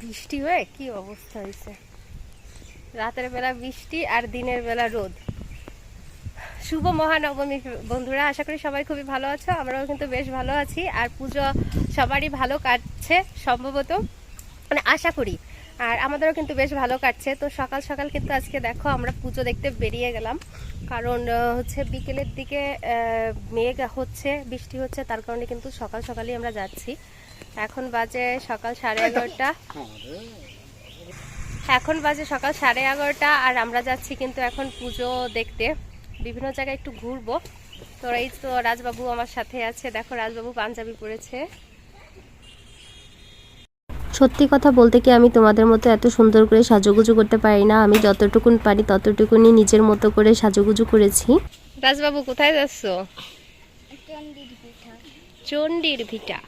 বৃষ্টি হয়ে কি অবস্থা হয়েছে? রাতের বেলা বৃষ্টি আর দিনের বেলা রোদ। শুভ মহানবমী বন্ধুরা, আশা করি সবাই খুবই ভালো আছো, আমরাও কিন্তু বেশ ভালো আছি। আর পুজো সবারই ভালো কাটছে সম্ভবত। মানে আশা করি আর আমাদেরও কিন্তু বেশ ভালো কাটছে। তো সকাল সকাল কিন্তু আজকে দেখো আমরা পুজো দেখতে বেরিয়ে গেলাম। কারণ হচ্ছে বিকেলের দিকে মেঘ হচ্ছে, বৃষ্টি হচ্ছে, তার কারণে কিন্তু সকাল সকালই আমরা যাচ্ছি। এখন বাজে সকাল সাড়ে এগারোটা। এখন বাজে সকাল সাড়ে এগারোটা আর আমরা যাচ্ছি কিন্তু এখন পুজো দেখতে। বিভিন্ন জায়গায় একটু ঘুরবো। তো এই তো রাজবাবু আমার সাথে আছে। দেখো রাজবাবু পাঞ্জাবি পরেছে। সত্যি কথা বলতে কি আমি তোমাদের মতো এত সুন্দর করে সাজুগুজু করতে পারি না। আমি যতটুকুন পারি ততটুকুনি নিজের মতো করে সাজুগুজু করেছি। রাজবাবু কোথায় যাচ্ছ? চণ্ডীর ভিটা।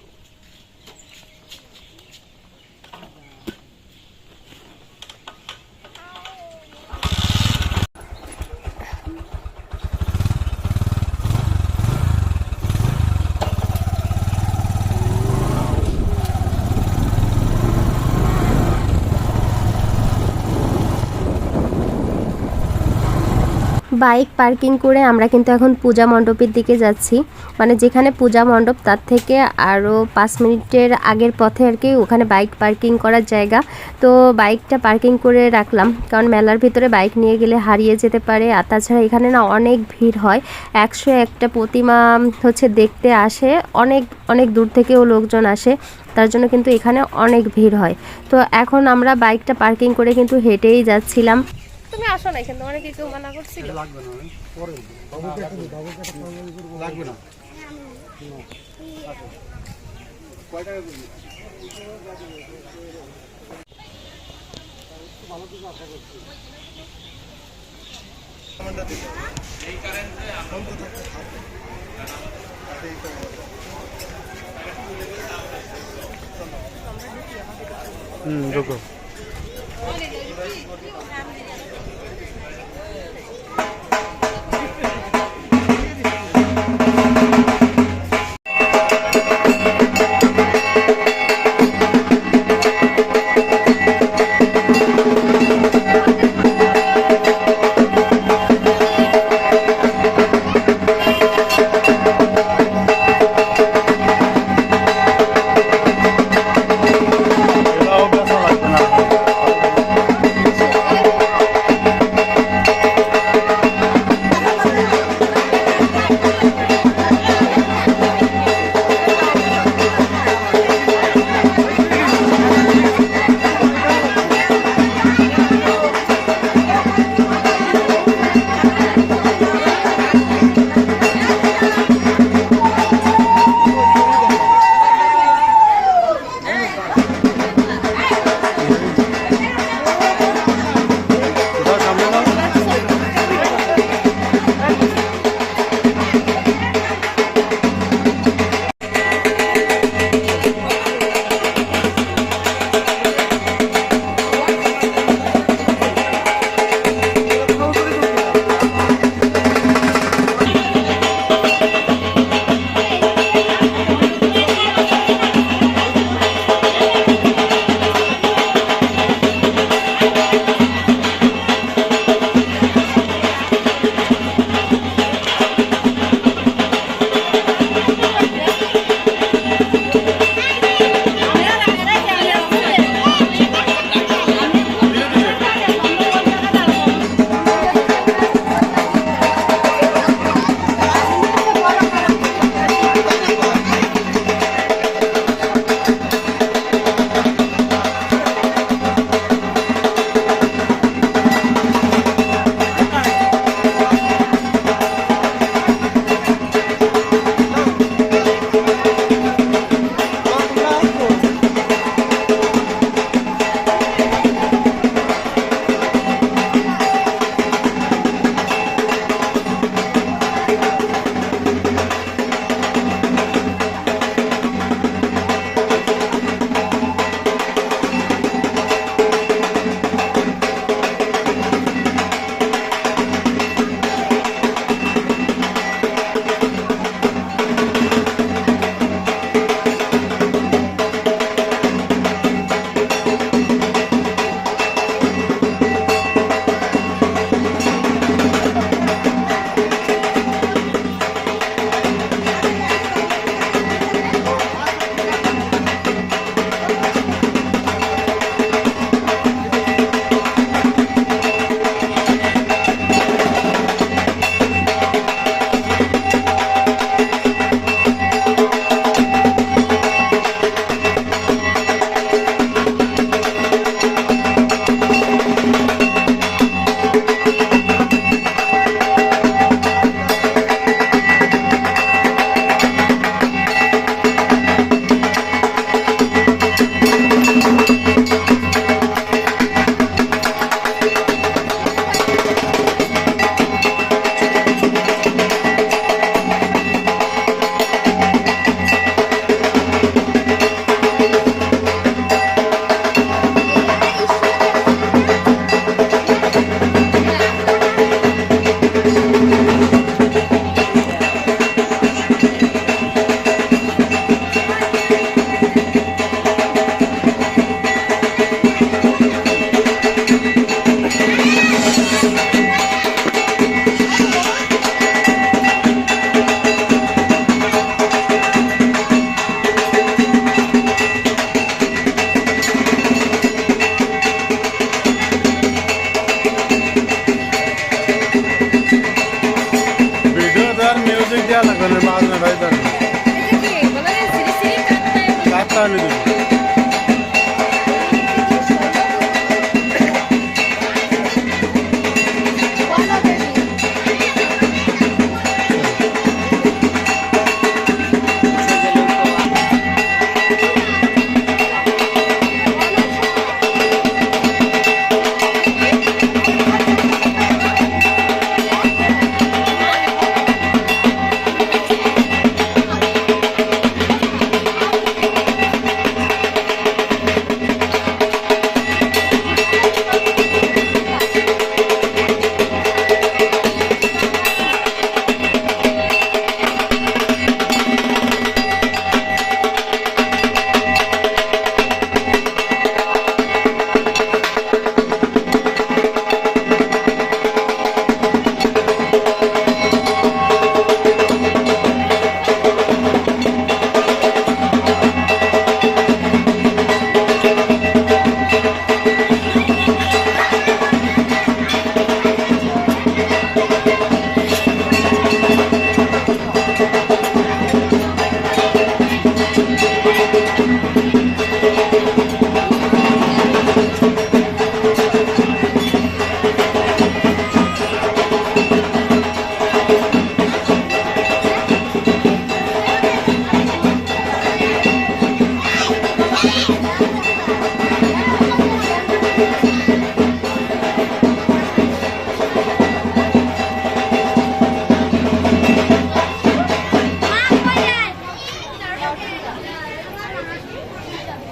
বাইক পার্কিং করে আমরা কিন্তু এখন পূজা মণ্ডপের দিকে যাচ্ছি। মানে যেখানে পূজা মণ্ডপ, তার থেকে আরও পাঁচ মিনিটের আগের পথে আর কি ওখানে বাইক পার্কিং করার জায়গা। তো বাইকটা পার্কিং করে রাখলাম, কারণ মেলার ভিতরে বাইক নিয়ে গেলে হারিয়ে যেতে পারে। আর তাছাড়া এখানে না অনেক ভিড় হয়। একশো একটা প্রতিমা হচ্ছে দেখতে আসে, অনেক অনেক দূর থেকেও লোকজন আসে। তার জন্য কিন্তু এখানে অনেক ভিড় হয়। তো এখন আমরা বাইকটা পার্কিং করে কিন্তু হেঁটেই যাচ্ছিলাম। তুমি আসো না এখানে তোমার কি কেউ মানা করছিল লাগবে না পরে লাগবে না কয় টাকা দিবি? হুম ঢোকো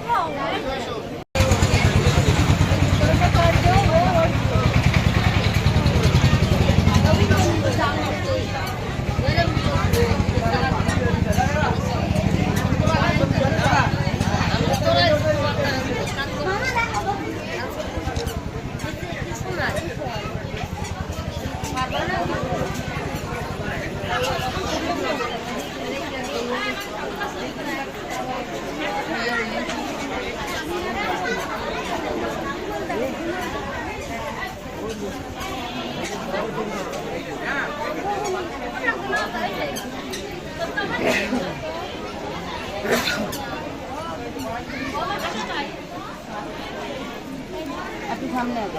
好难他们那个。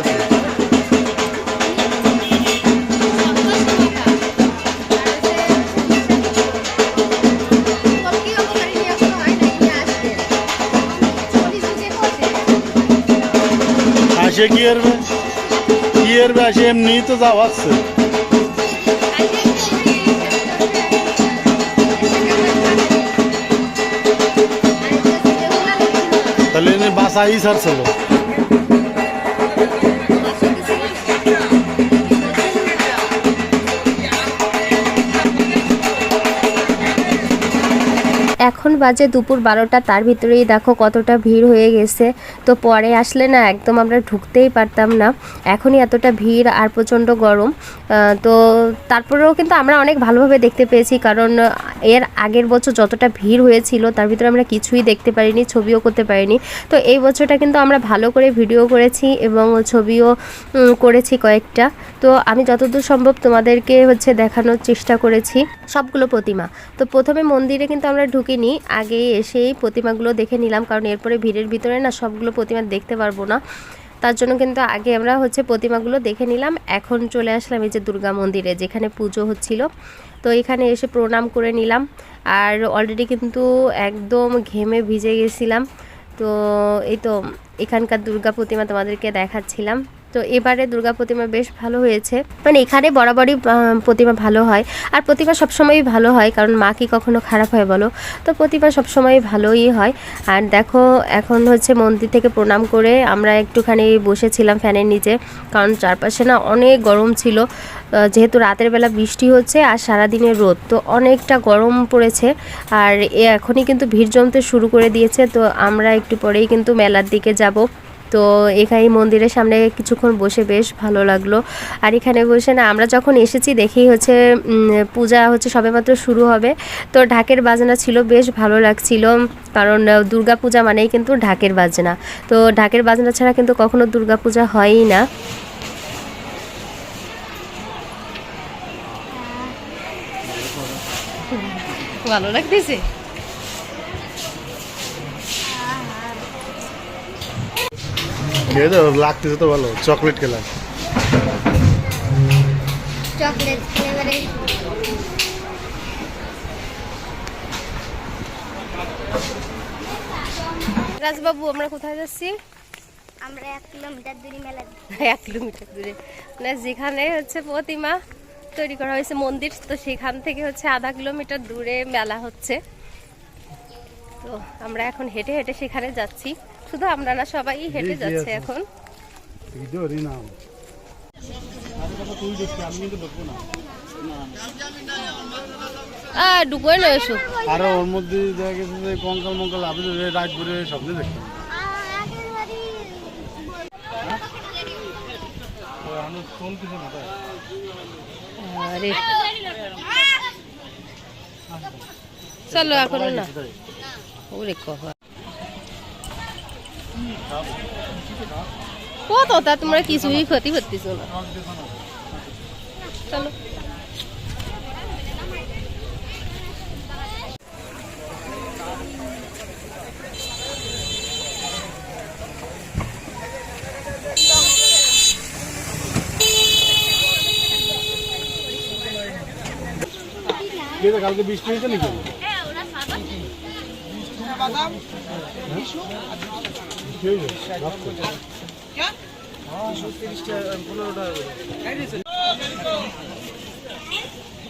এসে কি এরবে কি এরবে এমনি তো যাওয়াচ্ছে তাহলে বাসাই ছাড়ছিল এখন বাজে দুপুর বারোটা, তার ভিতরেই দেখো কতটা ভিড় হয়ে গেছে। তো পরে আসলে না একদম আমরা ঢুকতেই পারতাম না। এখনই এতটা ভিড় আর প্রচণ্ড গরম। তো তারপরেও কিন্তু আমরা অনেক ভালোভাবে দেখতে পেয়েছি কারণ এর আগের বছর যতটা ভিড় হয়েছিল তার ভিতরে আমরা কিছুই দেখতে পারিনি, ছবিও করতে পারিনি। তো এই বছরটা কিন্তু আমরা ভালো করে ভিডিও করেছি এবং ছবিও করেছি কয়েকটা। তো আমি যতদূর সম্ভব তোমাদেরকে হচ্ছে দেখানোর চেষ্টা করেছি সবগুলো প্রতিমা। তো প্রথমে মন্দিরে কিন্তু আমরা ঢুকিনি আগে এসেই প্রতিমাগুলো দেখে নিলাম কারণ এরপরে ভিড়ের ভিতরে না সবগুলো প্রতিমা দেখতে পারব না। তার জন্য কিন্তু আগে আমরা হচ্ছে প্রতিমাগুলো দেখে নিলাম। এখন চলে আসলাম এই যে দুর্গা মন্দিরে, যেখানে পুজো হচ্ছিল। তো এখানে এসে প্রণাম করে নিলাম। আর অলরেডি কিন্তু একদম ঘেমে ভিজে গেছিলাম। তো এই তো এখানকার দুর্গা প্রতিমা তোমাদেরকে দেখাচ্ছিলাম। তো এবারে দুর্গা প্রতিমা বেশ ভালো হয়েছে। মানে এখানে বরাবরই প্রতিমা ভালো হয়। আর প্রতিমা সবসময়ই ভালো হয়, কারণ মা কি কখনো খারাপ হয় বলো? তো প্রতিমা সবসময় ভালোই হয়। আর দেখো, এখন হচ্ছে মন্দির থেকে প্রণাম করে আমরা একটুখানি বসেছিলাম ফ্যানের নিচে, কারণ চারপাশে না অনেক গরম ছিল। যেহেতু রাতের বেলা বৃষ্টি হচ্ছে আর সারাদিনের রোদ, তো অনেকটা গরম পড়েছে। আর এখনই কিন্তু ভিড় জমতে শুরু করে দিয়েছে। তো আমরা একটু পরেই কিন্তু মেলার দিকে যাব। তো এখানে মন্দিরের সামনে কিছুক্ষণ বসে বেশ ভালো লাগল। আর এখানে বসে না, আমরা যখন এসেছি দেখেই হচ্ছে পূজা হচ্ছে সবেমাত্র শুরু হবে। তো ঢাকের বাজনা ছিল, বেশ ভালো লাগছিল। কারণ দুর্গা পূজা মানেই কিন্তু ঢাকের বাজনা। তো ঢাকের বাজনা ছাড়া কিন্তু কখনো দুর্গা পূজা হয়ই না। ভালো লাগতেছে? লাগতেছে তো ভালো। চকলেট খেলাম। চকলেট ফ্লেভারে রাজবাবু আমরা কোথায় যাচ্ছি? আমরা এক কিলোমিটার দূরে মেলা এক কিলোমিটার দূরে। মানে যেখানে হচ্ছে প্রতিমা তৈরি করা হয়েছে মন্দির তো সেখান থেকে হচ্ছে আধা কিলোমিটার দূরে মেলা হচ্ছে। তো আমরা এখন হেঁটে হেঁটে সেখানে যাচ্ছি। শুধু আমরা না সবাই হেঁটে যাচ্ছে এখন। ভিডিওরই নাম। তুই দেখছি আমি কিন্তু ঢুকবো না আহ ডুবোয় না এসো। আরও ওর মধ্যে দেখা গেছে যে কঙ্কাল মঙ্কাল আপনি রাত ঘুরে স্বপ্নে দেখতাম আরে। চলো এখন না। ওরে কবা কত তা তোমরা কিছুই ক্ষতি করতেছো না চলো ঠিক আছে, কালকে বৃষ্টি হয়েছে নাকি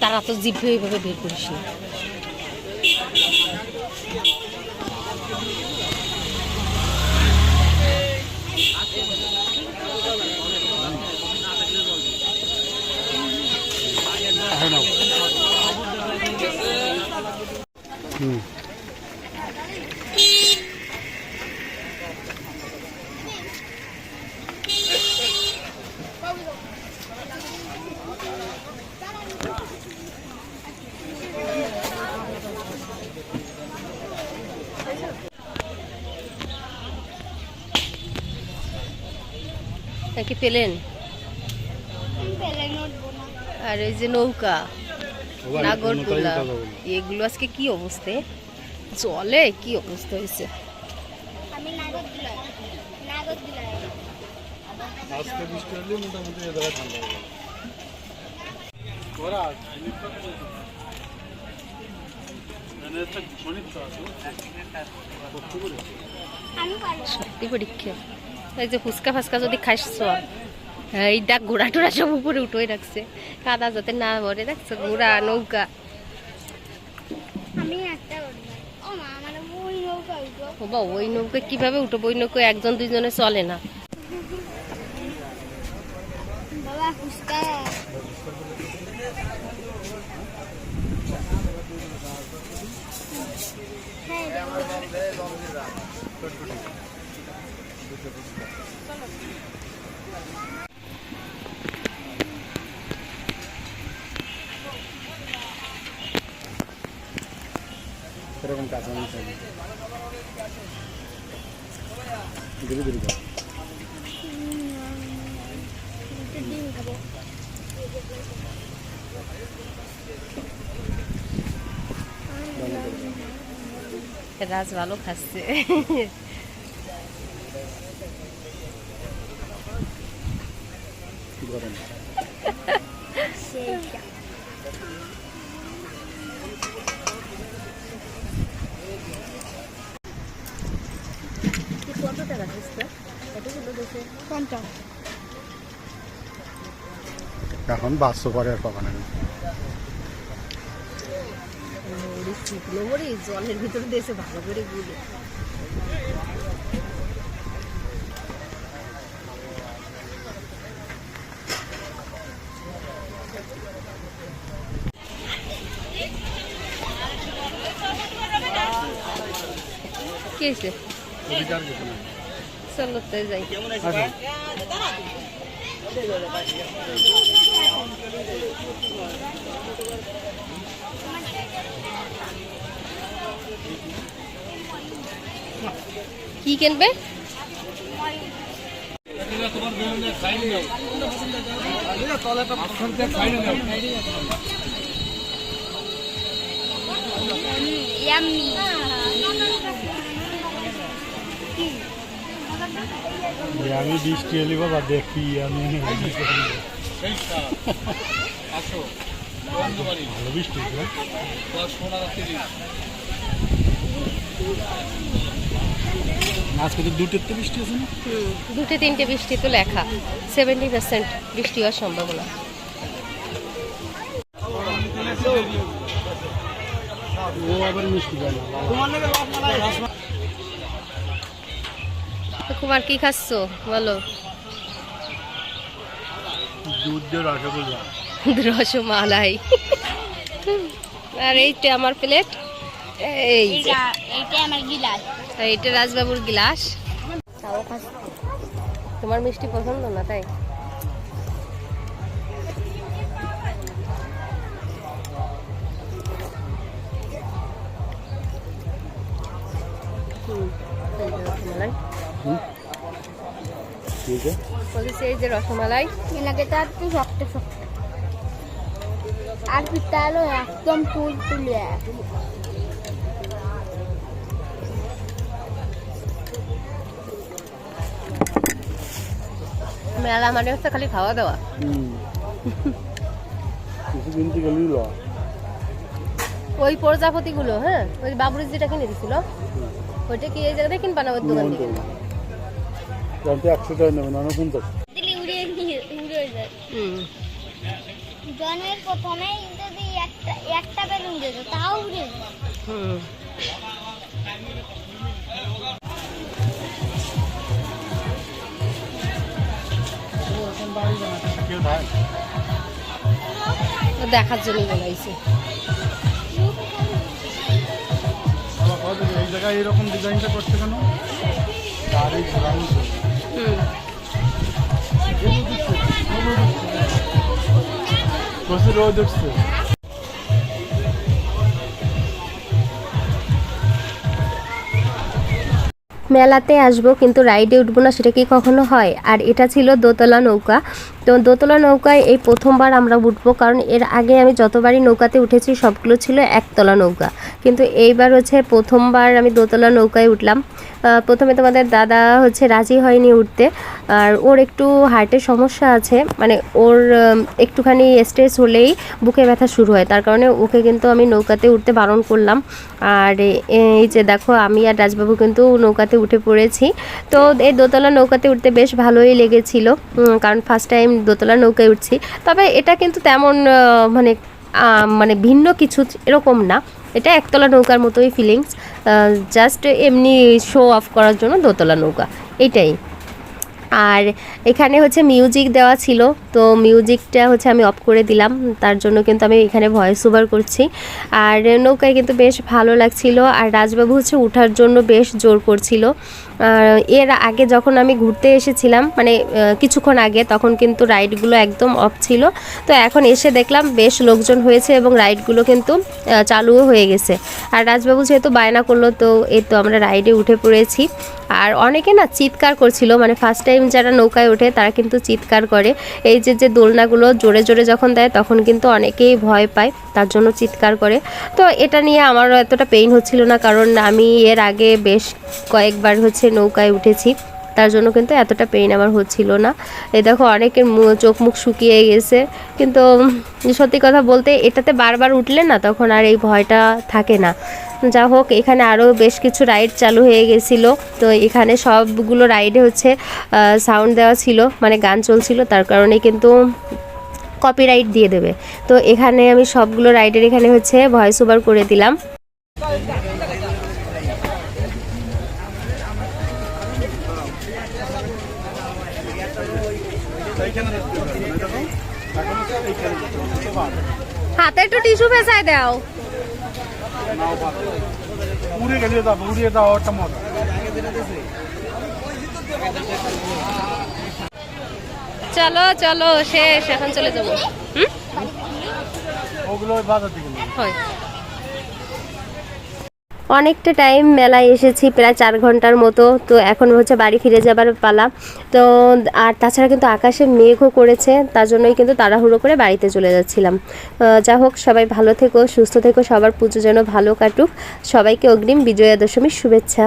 তারা তো জিভে এইভাবে বের করিস নাকি পেলেন? আর এই যে নৌকা নাগরদোলা এগুলো আজকে কি অবস্থা? জলে কি অবস্থা হয়েছে? হয়ে সত্যি পরীক্ষা। এই যে ফুচকা ফাচকা যদি খাইছ এই ডাক ঘোড়া টোড়া সব উপরে উঠোই রাখছে। কাদা যাতে না ভরে রাখছে ঘোড়া নৌকা। আমি একটা উঠবো ও মা আমার ওই কীভাবে উঠবো? ওই নৌকা একজন দুইজনে চলে না। হ্যাঁ এরকম কাঁচা মাছ ধীরে ধীরে রাজ ভালো খাচ্ছে। সেইটা কত টাকা দিচ্ছে দিচ্ছে পঞ্চাশ। এখন বাচ্চা করে আর পাবা না। জলের ভিতরে দিয়েছে ভালো করে গুলে। কি হয়েছে? অধিকার কিছু না চলো তো যাই। কি কিনবে? ইয়াম্মি আমি বৃষ্টি এলি বাবা দেখি আমি ভালো বৃষ্টি আজকে তো দুটোর তো বৃষ্টি আছে না? দুটো তিনটে বৃষ্টি তো লেখা। সেভেন্টি পার্সেন্ট বৃষ্টি হওয়ার সম্ভাবনা। ও আবার মিষ্টি খায় না। তো কুমার কি খাচ্ছ? বলো। রসমালাই। আর এইটা আমার প্লেট এই যে। এটা এটা গিলাস। রাজবাবুর তোমার মিষ্টি পছন্দ না তাই? হুম, বলেছি এই যে রসমালাই। এনাকে একটু শক্ত শক্ত। আর পিঠা হলো একদম তুল তুলে। মেলা মানে হচ্ছে খালি খাওয়া দাওয়া। হুম। কিছু কিনতে গেলেই ল। ওই প্রজাপতিগুলো হ্যাঁ? ওই বাবুরি যেটা কিনে দিছিল ওইটা কি এই জায়গাতে কিনবা না ওর দোকান থেকে? জানতে একশো টাকা নেবেন না পঞ্চাশ। জন্মের প্রথমেই যদি একটা একটা বেলুন দিত তাও উড়ে হুম। দেখার জন্য বানাইছে বাবা কত এই জায়গায় এরকম ডিজাইনটা করছে কেন? গাড়ি ঘোরানো। মেলাতে আসব, কিন্তু রাইডে উঠবো না, সেটা কি কখনো হয়? আর এটা ছিল দোতলা নৌকা। তো দোতলা নৌকায় এই প্রথমবার আমরা উঠবো, কারণ এর আগে আমি যতবারই নৌকাতে উঠেছি, সবগুলো ছিল একতলা নৌকা। কিন্তু এইবার হচ্ছে প্রথমবার আমি দোতলা নৌকায় উঠলাম। প্রথমে তোমাদের দাদা হচ্ছে রাজি হয়নি উঠতে, আর ওর একটু হার্টের সমস্যা আছে মানে ওর একটুখানি স্ট্রেস হলেই বুকে ব্যথা শুরু হয়। তার কারণে ওকে কিন্তু আমি নৌকাতে উঠতে বারণ করলাম। আর এই যে দেখো, আমি আর রাজবাবু কিন্তু নৌকাতে উঠে পড়েছি। তো এই দোতলা নৌকাতে উঠতে বেশ ভালোই লেগেছিল কারণ ফার্স্ট টাইম দোতলা নৌকায় উঠছি। তবে এটা কিন্তু তেমন মানে মানে ভিন্ন কিছু এরকম না। এটা একতলা নৌকার মতোই ফিলিংস জাস্ট এমনি শো অফ করার জন্য দোতলা নৌকা। এটাই। আর এখানে হচ্ছে মিউজিক দেওয়া ছিল, তো মিউজিকটা হচ্ছে আমি অফ করে দিলাম, তার জন্য কিন্তু আমি এখানে ভয়েস ওভার করছি। আর নৌকায় কিন্তু বেশ ভালো লাগছিল, আর রাজবাবু হচ্ছে ওঠার জন্য বেশ জোর করছিল। এর আগে যখন আমি ঘুরতে এসেছিলাম মানে কিছুক্ষণ আগে, তখন কিন্তু রাইডগুলো একদম অফ ছিল। তো এখন এসে দেখলাম বেশ লোকজন হয়েছে এবং রাইডগুলো কিন্তু চালুও হয়ে গেছে। আর রাজবাবু যেহেতু বায়না করল, তো এই তো আমরা রাইডে উঠে পড়েছি। আর অনেকে না চিৎকার করছিল মানে ফার্স্ট টাইম যারা নৌকায় ওঠে, তারা কিন্তু চিৎকার করে। এই যে যে দোলনাগুলো জোরে জোরে যখন দেয়, তখন কিন্তু অনেকেই ভয় পায়, তার জন্য চিৎকার করে। তো এটা নিয়ে আমার এতটা পেইন হচ্ছিল না, কারণ আমি এর আগে বেশ কয়েকবার হচ্ছে নৌকায় উঠেছি। তার জন্য কিন্তু এতটা পেইন আমার হচ্ছিল না। এই দেখো অনেকের চোখ মুখ শুকিয়ে গেছে। কিন্তু সত্যি কথা বলতে এটাতে বারবার উঠলে না তখন আর এই ভয়টা থাকে না। যা হোক, এখানে আরও বেশ কিছু রাইড চালু হয়ে গেছিল। তো এখানে সবগুলো রাইডে হচ্ছে সাউন্ড দেওয়া ছিল মানে গান চলছিল। তার কারণে কিন্তু কপিরাইট দিয়ে দেবে। তো এখানে আমি সবগুলো রাইডের এখানে হচ্ছে ভয়েস ওভার করে দিলাম। হাতে একটু টিস্যু ফেসায় দাও। উড়ে গেলে দাও উড়িয়ে দাও একটা মজা চলো চলো শেষ এখন চলে যাব। হুম? ওগুলো বাজার দিকে হয়। অনেকটা টাইম মেলায় এসেছি, প্রায় চার ঘণ্টার মতো। তো এখন হচ্ছে বাড়ি ফিরে যাবার পালা। তো, আর তাছাড়া কিন্তু আকাশে মেঘও করেছে, তার জন্যই কিন্তু তাড়াহুড়ো করে বাড়িতে চলে যাচ্ছিলাম। যা হোক, সবাই ভালো থেকো, সুস্থ থেকো, সবার পুজো যেন ভালো কাটুক। সবাইকে অগ্রিম বিজয়া দশমীর শুভেচ্ছা।